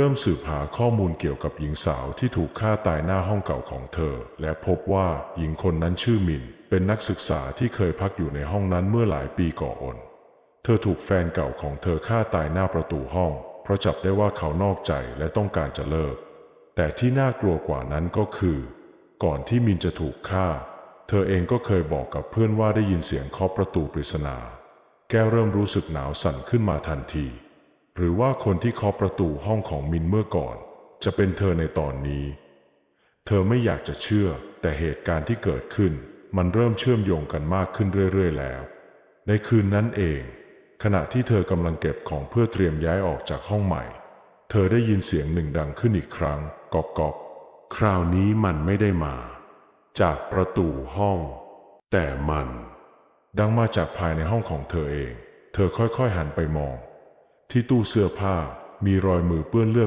เริ่มสืบหาข้อมูลเกี่ยวกับหญิงสาวที่ถูกฆ่าตายหน้าห้องเก่าของเธอ และพบว่าหญิงคนนั้นชื่อมิน เป็นนักศึกษาที่เคยพักอยู่ในห้องนั้นเมื่อหลายปีก่อน เธอถูกแฟนเก่าของเธอฆ่าตายหน้าประตูห้อง เพราะจับได้ว่าเขานอกใจและต้องการจะเลิก แต่ที่น่ากลัวกว่านั้นก็คือ ก่อนที่มินจะถูกฆ่า เธอเองก็เคยบอกกับเพื่อนว่าได้ยินเสียงเคาะประตูปริศนา แก้วเริ่มรู้สึกหนาวสั่นขึ้นมาทันที หรือว่าคนที่เคาะประตูห้องของมินเมื่อก่อน จะเป็นเธอในตอนนี้ เธอไม่อยากจะเชื่อ แต่เหตุการณ์ที่เกิดขึ้น มันเริ่มเชื่อมโยงกันมากขึ้นเรื่อยๆแล้ว ในคืนนั้นเอง ขณะที่เธอกำลังเก็บของเพื่อเตรียมย้ายออกจากห้องใหม่ เธอได้ยินเสียงหนึ่งดังขึ้นอีกครั้งกอกกอกคราวนี้มันไม่ได้มา จากประตูห้อง แต่มัน ดังมาจากภายในห้องของเธอเอง เธอค่อยๆหันไปมอง ที่ตู้เสื้อผ้ามีรอยมือเปื้อนเลือด